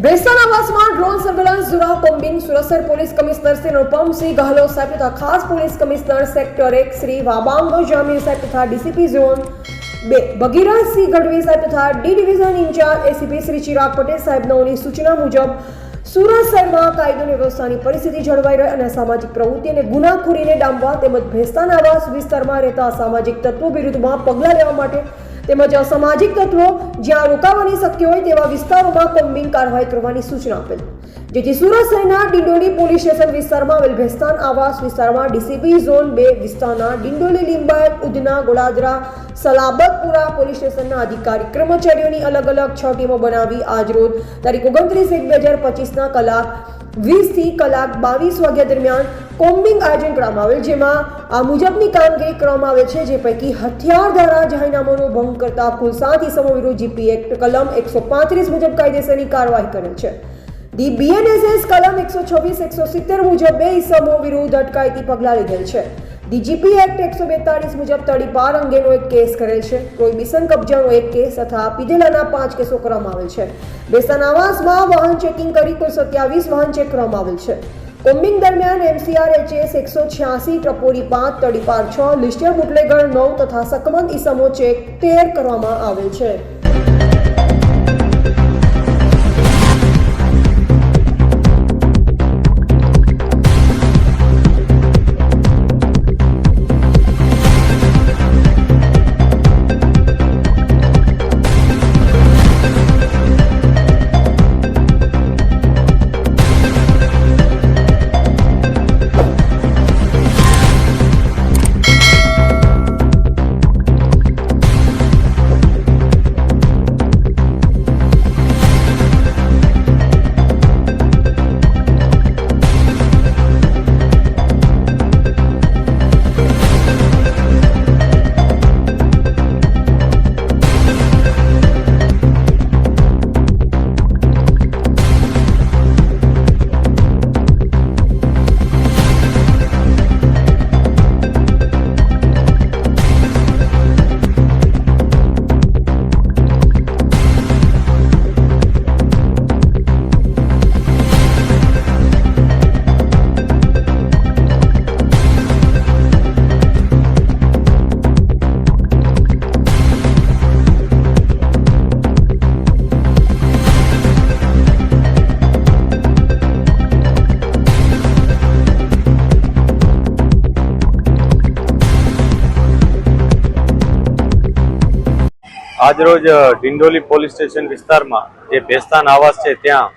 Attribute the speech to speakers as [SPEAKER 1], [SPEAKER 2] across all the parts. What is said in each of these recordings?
[SPEAKER 1] ભેસ્તાન આવાસમાં drone surveillance ઝુરા combing સુરતસર પોલીસ કમિશનર શ્રી અનુપમસિંહ ગહલોત સાહેબ તથા ખાસ પોલીસ કમિશનર સેક્ટર એક શ્રી વાબાંગો જામીર સાહેબ તથા ડીસીપી ઝોન બે ભગીરથસિંહ ગઢવી સાહેબ તથા D division incharge ACP Shri Chirag Patel સાહેબનાઓની સૂચના મુજબ સુરત શહેરમાં કાયદો વ્યવસ્થાની પરિસ્થિતિ જળવાઈ રહે અને સામાજિક પ્રવૃત્તિ અને ગુનાખોરીને ડામવા તેમજ ભેસ્તાન આવાસ વિસ્તારમાં રહેતા સામાજિક તત્વો વિરુદ્ધમાં પગલાં લેવા માટે તેમજ અસામાજિક તત્વો જ્યાં રોકાવાની શક્ય હોય તેવા વિસ્તારોમાં કોમ્બિંગ કાર્યવાહી કરવાની સૂચના આપેલ. જેથી સુરત શહેરના ડિંડોલી પોલીસ સ્ટેશન વિસ્તારમાં આવેલ ભેસ્તાન આવાસ વિસ્તારમાં ડીસીપી ઝોન બે વિસ્તારના ડિંડોલી લીંબાયત, ઉધના ગોળાદરા સલાબતપુરા પોલીસ સ્ટેશનના અધિકારી, કર્મચારીઓની અલગ અલગ છ ટીમો બનાવી આજરોજ તારીખ ઓગણત્રીસ એક બે હજાર પચીસના કલાક વીસથી કલાક બાવીસ વાગ્યા દરમિયાન કોમ્બિંગ આયોજન કરવામાં આવેલ, જેમાં આ મુજબની કામગીરી કરવામાં આવે છે, જે પૈકી હથિયાર દ્વારા જાહેરનામાનો ભંગ કરતા કુલ સાત ઇસમો વિરુદ્ધ જીપી એક્ટ કલમ એકસો પાંત્રીસ મુજબ કાયદેસરની કાર્યવાહી કરેલ છે. ધી બીએનએસએસ કલમ એકસો છવ્વીસ, એકસો સિત્તેર મુજબ બે ઇસમો વિરુદ્ધ અટકાયતી પગલાં લીધેલ છે. ડીજીપી એક્ટ એકસો બેતાળીસ મુજબ તડીપાર અંગેનો એક કેસ કરેલ છે. પ્રોહિબિશન કબજાનો એક કેસ તથા પીધેલાના પાંચ કેસો કરવામાં આવેલ છે. બેસન આવાસમાં વાહન ચેકિંગ કરી કુલ સત્યાવીસ વાહન ચેક કરવામાં આવેલ છે. કોમ્બિંગ દરમિયાન એમસીઆર એચએસ એકસો છ્યાસી, ટપોરી પાંચ તડીપાર છ લિસ્ટિયર બુટલેગર નવ તથા સકમંદ ઇસમો ચેક તેર કરવામાં આવેલ છે.
[SPEAKER 2] આજરોજ ડિંડોલી પોલીસ સ્ટેશન વિસ્તારમાં જે ભેસ્તાન આવાસ છે, ત્યાં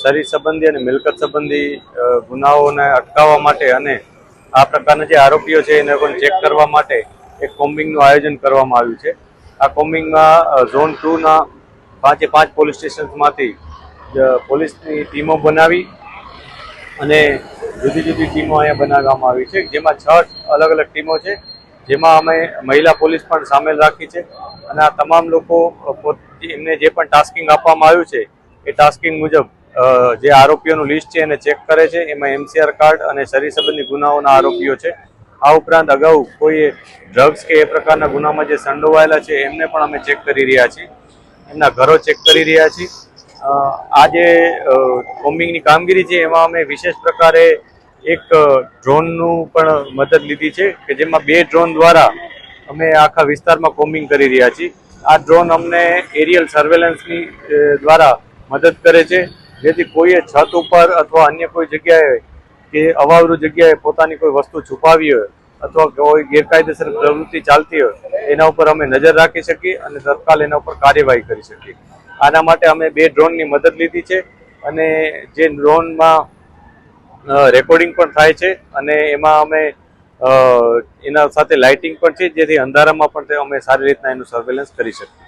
[SPEAKER 2] શરીર સંબંધી અને મિલકત સંબંધી ગુનાઓને અટકાવવા માટે અને આ પ્રકારના જે આરોપીઓ છે, એને પણ ચેક કરવા માટે એક કોમ્બિંગનું આયોજન કરવામાં આવ્યું છે. આ કોમ્બિંગમાં ઝોન ટુના પાંચે પાંચ પોલીસ સ્ટેશનમાંથી પોલીસની ટીમો બનાવી અને જુદી જુદી ટીમો અહીંયા બનાવવામાં આવી છે, જેમાં છ અલગ અલગ ટીમો છે. જેમાં અમે મહિલા પોલીસ પણ સામેલ રાખી છે અને આ તમામ લોકો એમને જે પણ ટાસ્કિંગ આપવામાં આવ્યું છે, એ ટાસ્કિંગ મુજબ જે આરોપીઓનું લિસ્ટ છે એને ચેક કરે છે. એમાં એમસીઆર કાર્ડ અને શરીર સંબંધી ગુનાઓના આરોપીઓ છે. આ ઉપરાંત અગાઉ કોઈ ડ્રગ્સ કે એ પ્રકારના ગુનામાં જે સંડોવાયેલા છે, એમને પણ અમે ચેક કરી રહ્યા છીએ. એમના ઘરો ચેક કરી રહ્યા છીએ. આ જે કોમ્બિંગની કામગીરી છે, એમાં અમે વિશેષ પ્રકારે એક ડ્રોનનું પણ મદદ લીધી છે કે જેમાં બે ડ્રોન દ્વારા અમે આખા વિસ્તારમાં કોમ્બિંગ કરી રહ્યા છીએ. આ ડ્રોન અમને એરિયલ સર્વેલન્સની દ્વારા મદદ કરે છે. જેથી કોઈએ છત ઉપર અથવા અન્ય કોઈ જગ્યાએ કે અવાવરૂ જગ્યાએ પોતાની કોઈ વસ્તુ છુપાવી હોય અથવા કોઈ ગેરકાયદેસર પ્રવૃત્તિ ચાલતી હોય, એના ઉપર અમે નજર રાખી શકીએ અને તત્કાલ એના ઉપર કાર્યવાહી કરી શકીએ. આના માટે અમે બે ડ્રોનની મદદ લીધી છે અને જે ડ્રોનમાં રેકોર્ડિંગ પણ થાય છે અને એમાં અમે એના સાથે લાઇટિંગ પણ છે જેથી અંધારામાં પણ અમે સારી રીતના એનું સર્વેલન્સ કરી શકીએ.